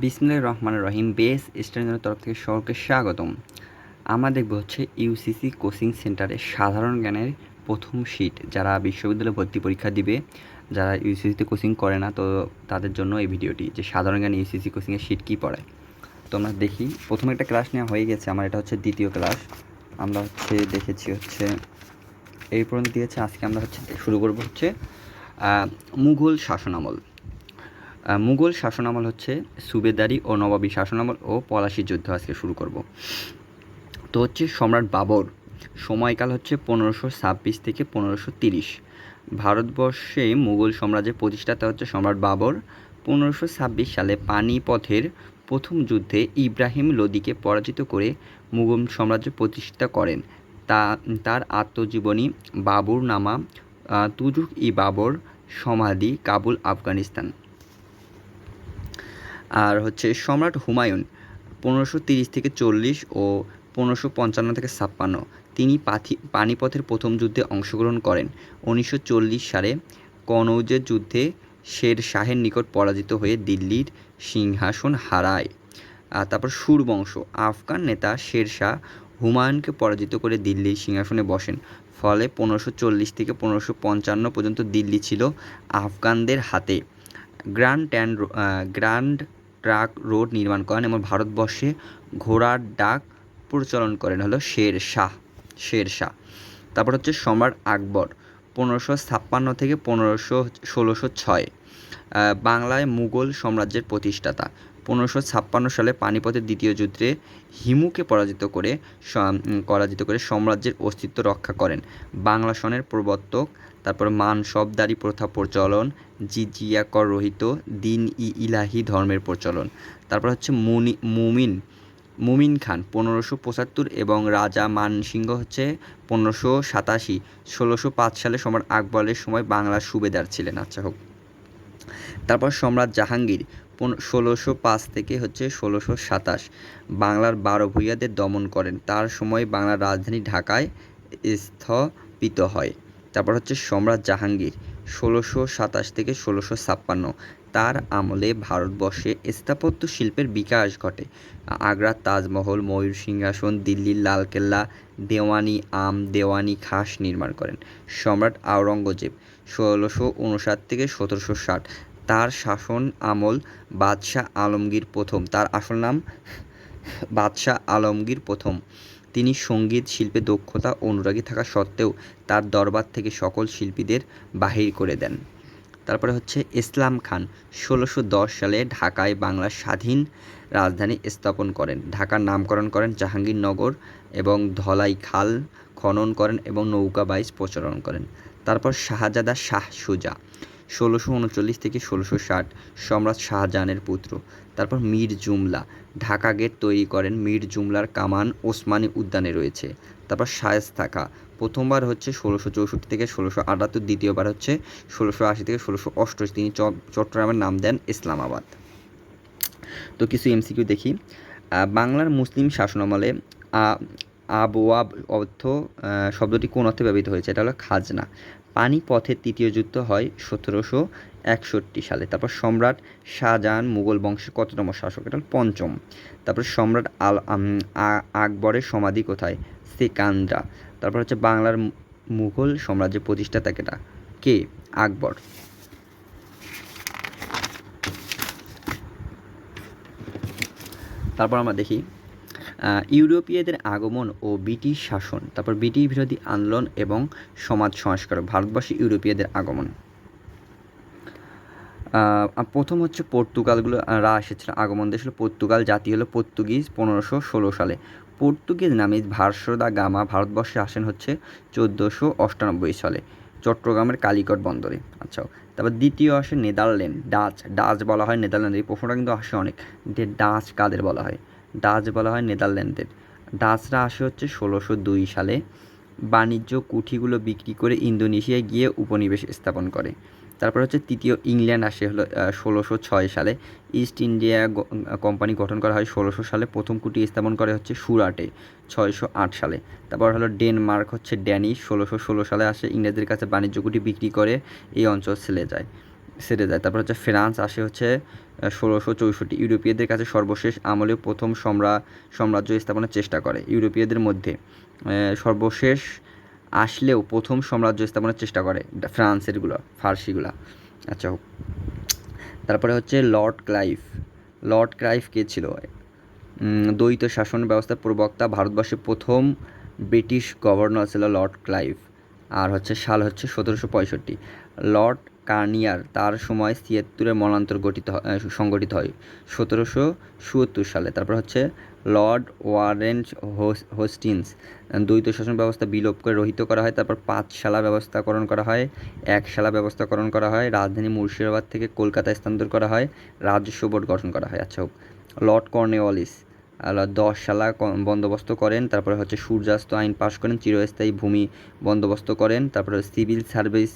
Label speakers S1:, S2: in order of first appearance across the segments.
S1: বিসমিল্লাহ রহমান রহিম, বেস স্ট্যান্ডার্ডের তরফ থেকে সকলকে স্বাগতম। আমরা দেখব হচ্ছে ইউসিসি কোচিং সেন্টারে সাধারণ জ্ঞানের প্রথম শীট। যারা বিশ্ববিদ্যালয়ে ভর্তি পরীক্ষা দিবে, যারা ইউসিসিতে কোচিং করে না, তো তাদের জন্য এই ভিডিওটি, যে সাধারণ জ্ঞান ইউসিসি কোচিংয়ের শীট কী পড়ায় তো আমরা দেখি, প্রথম একটা ক্লাস নেওয়া হয়ে গেছে, আমার এটা হচ্ছে দ্বিতীয় ক্লাস। আমরা হচ্ছে দেখেছি হচ্ছে, এই পর্যন্ত দিয়েছে, আজকে আমরা হচ্ছে শুরু করব হচ্ছে মুঘল শাসনামল। মুঘল শাসনামল হচ্ছে সুবেদারি ও নবাবী শাসনামল ও পলাশি যুদ্ধ আজকে শুরু করব। তো হচ্ছে সম্রাট বাবর, সময়কাল হচ্ছে পনেরোশো ছাব্বিশ থেকে পনেরোশো তিরিশ। ভারতবর্ষে মুঘল সাম্রাজ্যের প্রতিষ্ঠাতা হচ্ছে সম্রাট বাবর। পনেরোশো ছাব্বিশ সালে পানিপথের প্রথম যুদ্ধে ইব্রাহিম লোদিকে পরাজিত করে মুঘল সাম্রাজ্য প্রতিষ্ঠা করেন। তা, তার আত্মজীবনী বাবর নামা তুজুক ই বাবর সমাধি, কাবুল, আফগানিস্তান। আর হচ্ছে সম্রাট হুমায়ুন পনেরোশো তিরিশ থেকে চল্লিশ ও পনেরোশো পঞ্চান্ন থেকে ছাপ্পান্ন। তিনি পাথি পানিপথের প্রথম যুদ্ধে অংশগ্রহণ করেন। উনিশশো চল্লিশ সালে কনৌজের যুদ্ধে শের শাহের নিকট পরাজিত হয়ে দিল্লির সিংহাসন হারায়। আর তারপর সুরবংশ আফগান নেতা শের শাহ হুমায়ুনকে পরাজিত করে দিল্লির সিংহাসনে বসেন। ফলে পনেরোশো চল্লিশ থেকে পনেরোশো পঞ্চান্ন পর্যন্ত দিল্লি ছিল আফগানদের হাতে। গ্র্যান্ড ট্যান্ড গ্র্যান্ড ট্রাক রোড নির্মাণ করেন এবং ভারতবর্ষে ঘোড়ার ডাক প্রচলন করেন, হলো শের শাহ শের শাহ। তারপর হচ্ছে সম্রাট আকবর, পনেরোশো ছাপ্পান্ন থেকে পনেরোশো ষোলোশো ছয়। বাংলায় মুঘল সাম্রাজ্যের প্রতিষ্ঠাতা। পনেরোশো ছাপ্পান্ন সালে পানিপথের দ্বিতীয় যুদ্ধে হিমুকে পরাজিত করে পরাজিত করে সাম্রাজ্যের অস্তিত্ব রক্ষা করেন। বাংলা সনের প্রবর্তক তারপর মান শবদারি প্রথা প্রচলন জিজিয়া কর রহিত, দিন ই ইলাহি ধর্মের প্রচলন। তারপর হচ্ছে মুনি, মুমিন মুমিন খান পনেরোশো পঁচাত্তর এবং রাজা মানসিংহ হচ্ছে পনেরোশো সাতাশি। ষোলোশো পাঁচ সালে সম্রাট আকবরের সময় বাংলার সুবেদার ছিলেন। আচ্ছা হোক। তারপর সম্রাট জাহাঙ্গীর ষোলোশো পাঁচ থেকে হচ্ছে ষোলোশো সাতাশ। বাংলার বারো ভূঁইয়াদের দমন করেন। তার সময় বাংলার রাজধানী ঢাকায় স্থপিত হয়। তারপর হচ্ছে সম্রাট জাহাঙ্গীর ষোলোশো সাতাশ থেকে ষোলোশো ছাপ্পান্ন। তার আমলে ভারতবর্ষে স্থাপত্য শিল্পের বিকাশ ঘটে। আগ্রার তাজমহল, ময়ূর সিংহাসন, দিল্লির লালকেল্লা, দেওয়ানি আম, দেওয়ানি খাস নির্মাণ করেন। সম্রাট আওরঙ্গজেব ষোলোশো উনষাট থেকে সতেরোশো ষাট। তার শাসন আমল বাদশাহ আলমগীর প্রথম। তার আসল নাম বাদশাহ আলমগীর প্রথম। তিনি সংগীত শিল্পে দক্ষতা অনুরাগী থাকা সত্ত্বেও তার দরবার থেকে সকল শিল্পীদের বাহির করে দেন। তারপরে হচ্ছে ইসলাম খান। ষোলোশো সালে ঢাকায় বাংলার স্বাধীন রাজধানী স্থাপন করেন। ঢাকার নামকরণ করেন জাহাঙ্গীরনগর এবং ধলাই খাল খনন করেন এবং নৌকা বাইচ প্রচলন করেন। তারপর শাহজাদা শাহ সুজা। ষোলোশো উনচল্লিশ থেকে ষোলোশো ষাট সম্রাট শাহজাহানের পুত্র। তারপর মীর জুমলা। ঢাকা গেট তৈরি করেন মীর জুমলার কামান ওসমানী উদ্যানে রয়েছে। তারপর শায়েস্তা খা প্রথমবার হচ্ছে ষোলোশো চৌষট্টি থেকে ষোলোশো আটাত্তর, দ্বিতীয়বার হচ্ছে ষোলোশো আশি থেকে ষোলোশো অষ্টআশি। তিনি চট্টগ্রামের নাম দেন ইসলামাবাদ। তো কিছু এমসিকিউ দেখি। বাংলার মুসলিম শাসনামলে আ- আবওয়াব অর্থ শব্দটি কোন অর্থে ব্যবহৃত হয়েছে? এটা হলো খাজনা। পানি পানিপথের তৃতীয় যুদ্ধ হয় সতেরোশো একষট্টি সালে। তারপর সম্রাট শাহজাহান মুঘল বংশের কততম শাসক? এটা পঞ্চম। তারপর সম্রাট আল আকবরের সমাধি কোথায়? সিকান্দ্রা। তারপর হচ্ছে বাংলার মুঘল সাম্রাজ্যের প্রতিষ্ঠাতা কেটা কে? আকবর। তারপর আমরা দেখি ইউরোপীয়দের আগমন ও ব্রিটিশ শাসন। তারপর ব্রিটিশ বিরোধী আন্দোলন এবং সমাজ সংস্কার ভারতবর্ষে ইউরোপীয়দের আগমন। প্রথম হচ্ছে পর্তুগালগুলো রা এসেছিল, আগমন দেশ হলো পর্তুগাল, জাতি হলো পর্তুগিজ, পনেরোশো ষোলো সালে। পর্তুগিজ নামে ভাস্কো দা গামা ভারতবর্ষে আসেন হচ্ছে চোদ্দোশো অষ্টানব্বই সালে, চট্টগ্রামের কালিকট বন্দরে। আচ্ছা তারপর দ্বিতীয় আসে নেদারল্যান্ড, ডাচ। ডাচ বলা হয় নেদারল্যান্ড, এই প্রশ্নটা কিন্তু আসে অনেক। যে ডাচ কাদের বলা হয়? ডাচ বলা হয় নেদারল্যান্ডের ডাচরা আসে হচ্ছে ষোলোশো দুই সালে। বাণিজ্য কুঠিগুলো বিক্রি করে ইন্দোনেশিয়ায় গিয়ে উপনিবেশ স্থাপন করে। তারপর হচ্ছে তৃতীয় ইংল্যান্ড আসে হলো ষোলোশো ছয় সালে। ইস্ট ইন্ডিয়া কোম্পানি গঠন করা হয় ষোলোশো সালে। প্রথম কুটি স্থাপন করে হচ্ছে সুরাটে, ছয়শো আট সালে। তারপর হলো ডেনমার্ক হচ্ছে ড্যানিশ, ষোলোশো ষোলো সালে আসে। ইংরেজদের কাছে বাণিজ্য কুটি বিক্রি করে এই অঞ্চল ছেড়ে যায়, সেরে যায়। তারপর হচ্ছে ফ্রান্স আসে হচ্ছে ষোলোশো চৌষট্টি। ইউরোপীয়দের কাছে সর্বশেষ আমলে প্রথম সম্রা, সাম্রাজ্য স্থাপনের চেষ্টা করে ইউরোপীয়দের মধ্যে। সর্বশেষ আসলেও প্রথম সাম্রাজ্য স্থাপনের চেষ্টা করে ফ্রান্সেরগুলো, ফার্সিগুলো। আচ্ছা হোক। তারপরে হচ্ছে লর্ড ক্লাইভ। লর্ড ক্লাইভ কে ছিল? দ্বৈত শাসন ব্যবস্থার প্রবক্তা ভারতবর্ষের প্রথম ব্রিটিশ গভর্নর ছিল লর্ড ক্লাইভ। আর হচ্ছে সাল হচ্ছে সতেরোশো পঁয়ষট্টি। লর্ড কার্নিয়ার তার সময় ছিয়াত্তরের মনান্তর গঠিত সংগঠিত হয়, সতেরোশো চুয়াত্তর সালে। তারপর হচ্ছে লর্ড ওয়ারেন হোস- হোস্টিন্স। দ্বৈত শাসন ব্যবস্থা বিলোপ করে রহিত করা হয়, তারপর পাঁচ পাঁচশালা ব্যবস্থাকরণ করা হয়, এক একশালা ব্যবস্থাকরণ করা হয়, রাজধানী মুর্শিদাবাদ থেকে কলকাতা স্থানান্তর করা হয়, রাজস্ব বোর্ড গঠন করা হয়। আচ্ছা হোক, লর্ড কর্নেওয়ালিস দশ ক- বন্দোবস্ত করেন, তারপরে হচ্ছে সূর্যাস্ত আইন পাশ করেন, চিরস্থায়ী ভূমি বন্দোবস্ত করেন, তারপরে সিভিল সার্ভিস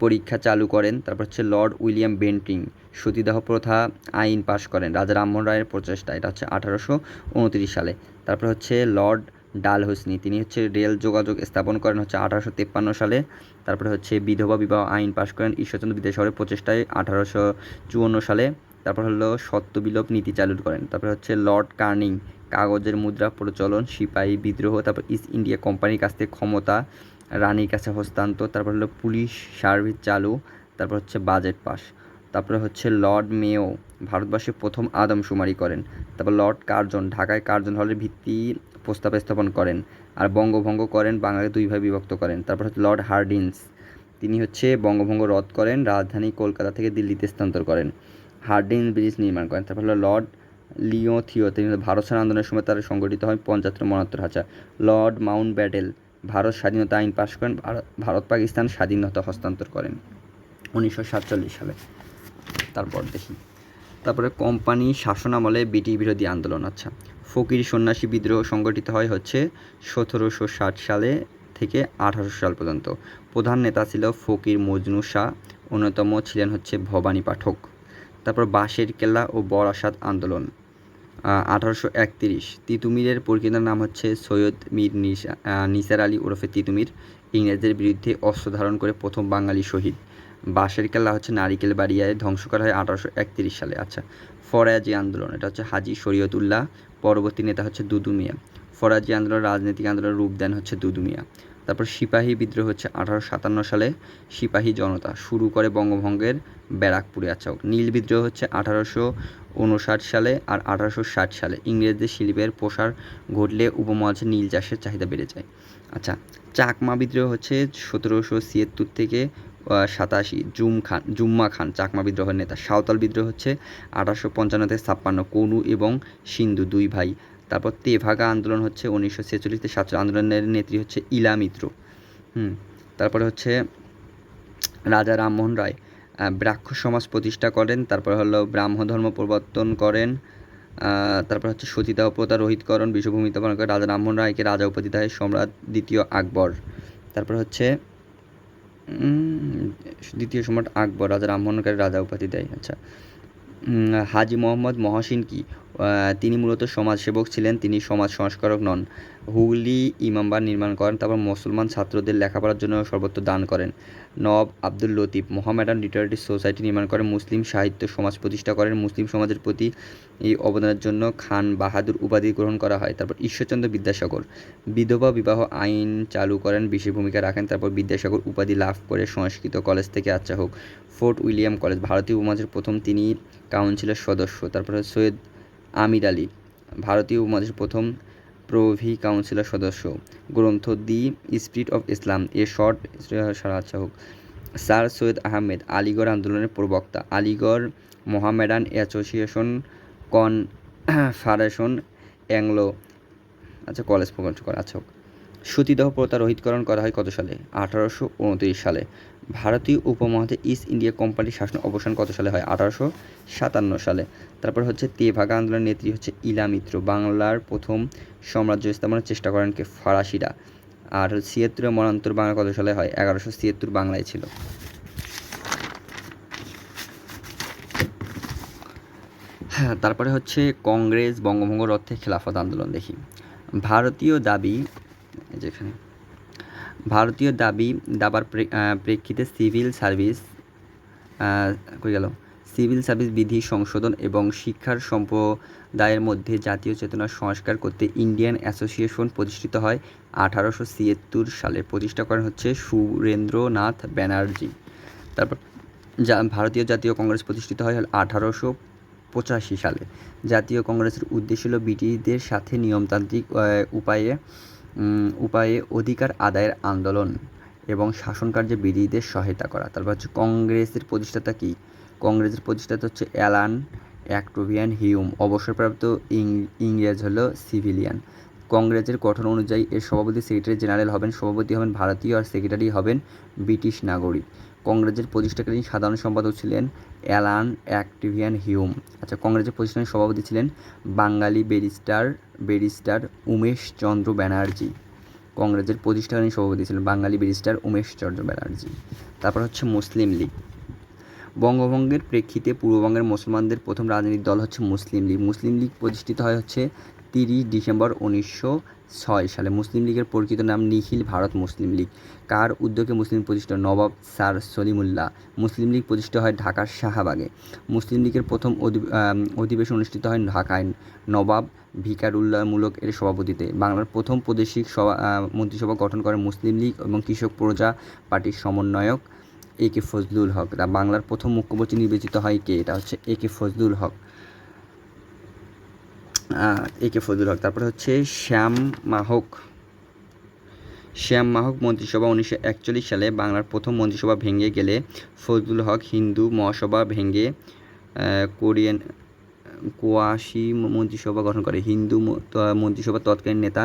S1: পরীক্ষা চালু করেন। তারপর হচ্ছে লর্ড উইলিয়াম বেন্টিং, সতীদাহ প্রথা আইন পাশ করেন। রাজা রামমোহন রায়ের প্রচেষ্টা, এটা হচ্ছে আঠারোশো উনত্রিশ সালে। তারপর হচ্ছে লর্ড ডাল হোসনি তিনি হচ্ছে রেল যোগাযোগ স্থাপন করেন হচ্ছে আঠারোশো তেপ্পান্ন সালে। তারপরে হচ্ছে বিধবা বিবাহ আইন পাশ করেন ঈশ্বরচন্দ্র বিদ্যাসাগরের প্রচেষ্টায় আঠারোশো চুয়ান্ন সালে। তারপর হলো সত্যবিলোপ নীতি চালু করেন। তারপর হচ্ছে লর্ড কার্নিং, কাগজের মুদ্রা প্রচলন, সিপাহী বিদ্রোহ, তারপর ইস্ট ইন্ডিয়া কোম্পানির কাছ থেকে ক্ষমতা রানীর কাছে হস্তান্তর, তারপর হলো পুলিশ সার্ভিস চালু, তারপর হচ্ছে বাজেট পাস। তারপরে হচ্ছে লর্ড মেও ভারতবর্ষে প্রথম আদমশুমারি করেন। তারপর লর্ড কার্জন, ঢাকায় কার্জন হলের ভিত্তি প্রস্তাব স্থাপন করেন আর বঙ্গভঙ্গ করেন, বাংলাকে দুই ভাগে বিভক্ত করেন। তারপর হচ্ছে লর্ড হার্ডিন্স তিনি হচ্ছে বঙ্গভঙ্গ রদ করেন, রাজধানী কলকাতা থেকে দিল্লিতে স্থানান্তর করেন। হার্ডিন ব্রিজ নির্মাণ করেন। তারপর হলো লর্ড লিও থিও তিনি ভারত ছাড় আন্দোলনের সময় তারা সংগঠিত হয় পঞ্চাত্তর, মনাত্তর হাজার। লর্ড মাউন্ট ব্যাটেল ভারত স্বাধীনতা আইন পাশ করেন, ভারত- পাকিস্তান স্বাধীনতা হস্তান্তর করেন উনিশশো সাতচল্লিশ সালে। তারপর দেখি। তারপরে কোম্পানি শাসনামলে ব্রিটিশ বিরোধী আন্দোলন আচ্ছা। ফকির সন্ন্যাসী বিদ্রোহ সংগঠিত হয় হচ্ছে সতেরোশো ষাট সালে থেকে আঠারোশো সাল পর্যন্ত। প্রধান নেতা ছিল ফকির মজনু শাহ, অন্যতম ছিলেন হচ্ছে ভবানী পাঠক। তারপর বাঁশের কেল্লা ও বরাসাত আন্দোলন। আঠারোশো একতিরিশ। তিতুমিরের পরিচিত নাম হচ্ছে সৈয়দ মীর নিসা নিসার আলী ওরফে তিতুমির। ইংরেজদের বিরুদ্ধে অস্ত্র ধারণ করে প্রথম বাঙালি শহীদ। বাঁশের কেল্লা হচ্ছে নারিকেল বাড়িয়ায় ধ্বংস করা হয় আঠারোশো একতিরিশ সালে। আচ্ছা ফরাজি আন্দোলন। এটা হচ্ছে হাজি শরীয়তুল্লাহ। পরবর্তী নেতা হচ্ছে দুদু মিয়া। ফরাজি আন্দোলন, রাজনৈতিক আন্দোলনের রূপ দেন হচ্ছে দুদু মিয়া। তারপর সিপাহী বিদ্রোহ হচ্ছে আঠারোশো সাতান্ন সালে। সিপাহী জনতা শুরু করে বঙ্গভঙ্গের ব্যারাকপুরে আচ্ছা নীল বিদ্রোহ হচ্ছে আঠারোশো উনষাট সালে আর আঠারোশো ষাট সালে ইংরেজদের শিল্পের প্রসার ঘটলে উপমহাদেশে নীল চাষের চাহিদা বেড়ে যায়। আচ্ছা চাকমা বিদ্রোহ হচ্ছে সতেরোশো ছিয়াত্তর থেকে সাতাশি জুম খান, জুম্মা খান চাকমা বিদ্রোহের নেতা। সাঁওতাল বিদ্রোহ হচ্ছে আঠারোশো পঞ্চান্ন থেকে ছাপ্পান্ন। কনু এবং সিন্ধু দুই ভাই। তারপর তেভাগা আন্দোলন হচ্ছে উনিশশো ছেচল্লিশ থেকে সাতচল্লিশ আন্দোলনের নেত্রী হচ্ছে ইলা মিত্র। হুম, তারপরে হচ্ছে রাজা রামমোহন রায় ব্রাহ্ম সমাজ প্রতিষ্ঠা করেন, তারপর হলো ব্রাহ্ম ধর্ম প্রবর্তন করেন তারপর হচ্ছে সতীদাহ প্রথা রোহিতকরণ, বিশ্বভূমিতে পালন করে রাজা রামমোহন রায়কে রাজা উপাধি দেয় সম্রাট দ্বিতীয় আকবর। তারপর হচ্ছে দ্বিতীয় সম্রাট আকবর, রাজা রামমোহন রায়কে রাজা উপাধি দেয় আচ্ছা। হাজি মোহাম্মদ মহসিন কি? তিনি মূলত সমাজসেবক ছিলেন তিনি সমাজ সংস্কারক নন। হুগলি ইমামবাড় নির্মাণ করেন, তারপর মুসলমান ছাত্রদের লেখাপড়ার জন্য সর্বত্র দান করেন। নব Abdul Latif Mohammedan literary society নির্মাণ করেন, মুসলিম সাহিত্য সমাজ প্রতিষ্ঠা করেন, মুসলিম সমাজের প্রতি এই অবদানের জন্য খান বাহাদুর উপাধি গ্রহণ করা হয়, তারপর ঈশ্বরচন্দ্র বিদ্যাসাগর বিধবা বিবাহ আইন চালু করেন, বিশেষ ভূমিকা রাখেন, তারপর বিদ্যাসাগর উপাধি লাভ করে সংস্কৃত কলেজ থেকে আচ্ছা হোক, ফোর্ট উইলিয়াম কলেজ, ভারতীয় উপমহাদেশের প্রথম তিনি কাউন্সিলের সদস্য, তারপরে সৈয়দ আমির আলী, ভারতীয় উপমহাদেশের প্রথম প্রভি কাউন্সিলর সদস্য। গ্রন্থ the spirit of Islam a short আচ্ছা হোক। স্যার সৈয়দ আহমেদ, আলিগড় আন্দোলনের প্রবক্তা। Aligarh Mohammedan association conference Anglo. আচ্ছা কলেজ প্রকাশ করা আচ্ছা হোক। সতীদাহ প্রথা রহিতকরণ করা হয় কত সালে? আঠারোশো উনত্রিশ সালে। ভারতীয় উপমহাদেশ ইস্ট ইন্ডিয়া কোম্পানির শাসন অবসান কত সালে হয়? আঠারোশো সাতান্ন সালে। তারপর হচ্ছে তেভাগা আন্দোলনের নেত্রী হচ্ছে ইলা মিত্র। বাংলার প্রথম সাম্রাজ্য স্থাপনের চেষ্টা করেন কে? ফরাসিরা। আর ছিয়াত্তরে মরান্তর বাংলা কত সালে হয়? এগারোশো ছিয়াত্তর বাংলায় ছিল। হ্যাঁ তারপরে হচ্ছে কংগ্রেস, বঙ্গভঙ্গ রথে খেলাফত আন্দোলন দেখি। ভারতীয় দাবি যেখানে ভারতীয় দাবি দাবার প্রেক্ষিতে সিভিল সার্ভিস কই গেল? সিভিল সার্ভিস বিধি সংশোধন এবং শিক্ষার সম্প্রদায়ের মধ্যে জাতীয় চেতনার সংস্কার করতে ইন্ডিয়ান অ্যাসোসিয়েশন প্রতিষ্ঠিত হয়। আঠারোশো ছিয়াত্তর সালে প্রতিষ্ঠা করেন হচ্ছে সুরেন্দ্রনাথ ব্যানার্জি। তারপর যা, ভারতীয় জাতীয় কংগ্রেস প্রতিষ্ঠিত হয় আঠারোশো পঁচাশি সালে। জাতীয় কংগ্রেসের উদ্দেশ্য ছিল ব্রিটিশদের সাথে নিয়মতান্ত্রিক উপায়ে উপায়ে অধিকার আদায়ের আন্দোলন এবং শাসন কার্যে বিরোধীদের সহায়তা করা। তারপর হচ্ছে কংগ্রেসের প্রতিষ্ঠাতা কী? কংগ্রেসের প্রতিষ্ঠাতা হচ্ছে অ্যালান অ্যাক্টোভিয়ান হিউম। অবসরপ্রাপ্ত ইংরেজ হলো সিভিলিয়ান। কংগ্রেসের গঠন অনুযায়ী এর সভাপতি সেক্রেটারি জেনারেল হবেন, সভাপতি হবেন ভারতীয় আর সেক্রেটারি হবেন ব্রিটিশ নাগরিক। কংগ্রেসের প্রতিষ্ঠাকালীন সাধারণ সম্পাদক ছিলেন অ্যালান অ্যাক্টিভিয়ান হিউম। আচ্ছা কংগ্রেসের প্রতিষ্ঠানের সভাপতি ছিলেন বাঙালি ব্যারিস্টার ব্যারিস্টার উমেশ চন্দ্র ব্যানার্জি। কংগ্রেসের প্রতিষ্ঠাকালীন সভাপতি ছিলেন বাঙালি ব্যারিস্টার উমেশ চন্দ্র ব্যানার্জি। তারপর হচ্ছে মুসলিম লীগ। বঙ্গভঙ্গের প্রেক্ষিতে পূর্ববঙ্গের মুসলমানদের প্রথম রাজনৈতিক দল হচ্ছে মুসলিম লীগ। মুসলিম লীগ প্রতিষ্ঠিত হয় হচ্ছে তিরিশ ডিসেম্বর উনিশশো ছয় সালে মুসলিম লীগের প্রকৃত নাম নিখিল ভারত মুসলিম লীগ। কার উদ্যোগে মুসলিম প্রতিষ্ঠা নবাব স্যার সলিমুল্লাহ মুসলিম লীগ প্রতিষ্ঠিত হয় ঢাকার শাহবাগে। মুসলিম লীগের প্রথম অধি- অধিবেশন অনুষ্ঠিত হয় ঢাকায় নবাব ভিকারুল্লাহমূলক এর সভাপতিতে। বাংলার প্রথম প্রাদেশিক সভা মন্ত্রিসভা গঠন করে মুসলিম লীগ এবং কৃষক প্রজা পার্টির সমন্বয়ক এ কে ফজলুল হক। বাংলার প্রথম মুখ্যমন্ত্রী নির্বাচিত হয় কে? এটা হচ্ছে এ কে ফজলুল হক। এ কে হক। তারপরে হচ্ছে শ্যাম মাহক। শ্যাম মাহক মন্ত্রিসভা উনিশশো একচল্লিশ সালে বাংলার প্রথম মন্ত্রিসভা ভেঙে গেলে ফজলুল হক হিন্দু মহাসভা ভেঙে কোরিয়ান কোয়াশি মন্ত্রিসভা গঠন করে। হিন্দু মন্ত্রিসভার তৎকালীন নেতা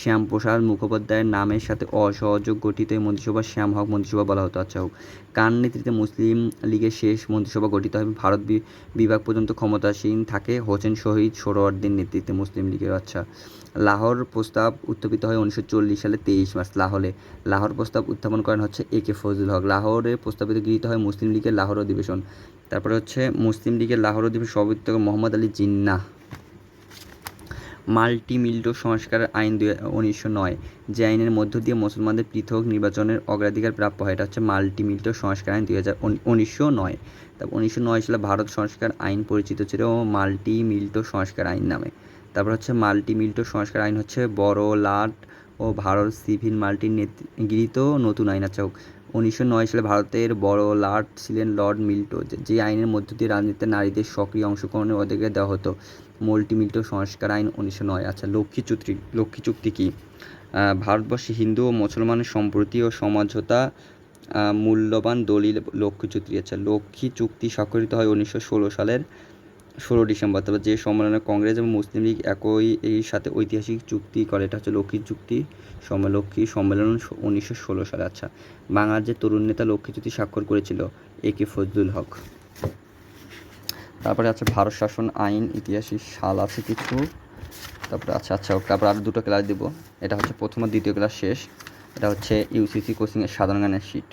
S1: শ্যামপ্রসাদ মুখোপাধ্যায়ের নামের সাথে অসহযোগ গঠিত এই মন্ত্রিসভা শ্যাম হক মন্ত্রিসভা বলা হতো। আচ্ছা হোক। কার নেতৃত্বে মুসলিম লীগের শেষ মন্ত্রিসভা গঠিত হয় ভারত বিভাগ পর্যন্ত ক্ষমতাসীন থাকে হোসেন শহীদ সোহরাওয়ার্দীর নেতৃত্বে মুসলিম লীগের। আচ্ছা লাহোর প্রস্তাব উত্থাপিত হয় উনিশশো চল্লিশ সালে তেইশ মার্চ লাহোরে লাহোর প্রস্তাব উত্থাপন করেন হচ্ছে এ কে ফজলুল হক। লাহোরে প্রস্তাবিত গৃহীত হয় মুসলিম লীগের লাহোর অধিবেশন। তারপরে হচ্ছে মুসলিম লীগের লাহোর অধিবেশন সভাপতি মোহাম্মদ আলী জিন্নাহ। মাল্টিমিল্টো সংস্কার আইন দুই উনিশশো নয়, যে আইনের মধ্য দিয়ে মুসলমানদের পৃথক নির্বাচনের অগ্রাধিকার প্রাপ্য হয়, এটা হচ্ছে মাল্টিমিল্টো সংস্কার আইন দুই হাজার উনিশশো নয়। তারপর উনিশশো নয় সালে ভারত সংস্কার আইন পরিচিত ছিল মাল্টিমিল্টো সংস্কার আইন নামে। তারপর হচ্ছে মাল্টিমিল্টো সংস্কার আইন হচ্ছে বড় লাট ও ভারত সিভিল মাল্টি নেত- গৃহীত নতুন আইন আচ্ছা উনিশশো নয় সালে ভারতের বড় লাট ছিলেন লর্ড মিল্টো, যে- আইনের মধ্য দিয়ে রাজনীতিতে নারীদের সক্রিয় অংশগ্রহণের অধিকার দেওয়া হতো। মল্টি মিল্টো সংস্কার আইন উনিশশো নয়। আচ্ছা লক্ষ্মী চুক্তি লক্ষ্মী চুক্তি কী? ভারতবর্ষে হিন্দু ও মুসলমানের সম্প্রতি ও সমঝোতা মূল্যবান দলিল লক্ষ্মী চুক্তি। আচ্ছা লক্ষ্মী চুক্তি স্বাক্ষরিত হয় উনিশশো ষোলো সালের ষোলো ডিসেম্বর তারপর যে সম্মেলনে কংগ্রেস এবং মুসলিম লীগ একই এই সাথে ঐতিহাসিক চুক্তি করে, এটা হচ্ছে লক্ষ্মী চুক্তি লক্ষ্মী সম্মেলন উনিশশো ষোলো সালে। আচ্ছা বাংলার যে তরুণ নেতা লক্ষ্মী চুক্তি স্বাক্ষর করেছিল, এ কে ফজলুল হক। তারপরে আছে ভারত শাসন আইন ইতিহাসিক সাল আছে কিছু। তারপরে আচ্ছা আচ্ছা তারপরে আরও দুটো ক্লাস দিব। এটা হচ্ছে প্রথম আর দ্বিতীয় ক্লাস শেষ। এটা হচ্ছে ইউসিসি কোচিংয়ের সাধারণ জ্ঞানের শিট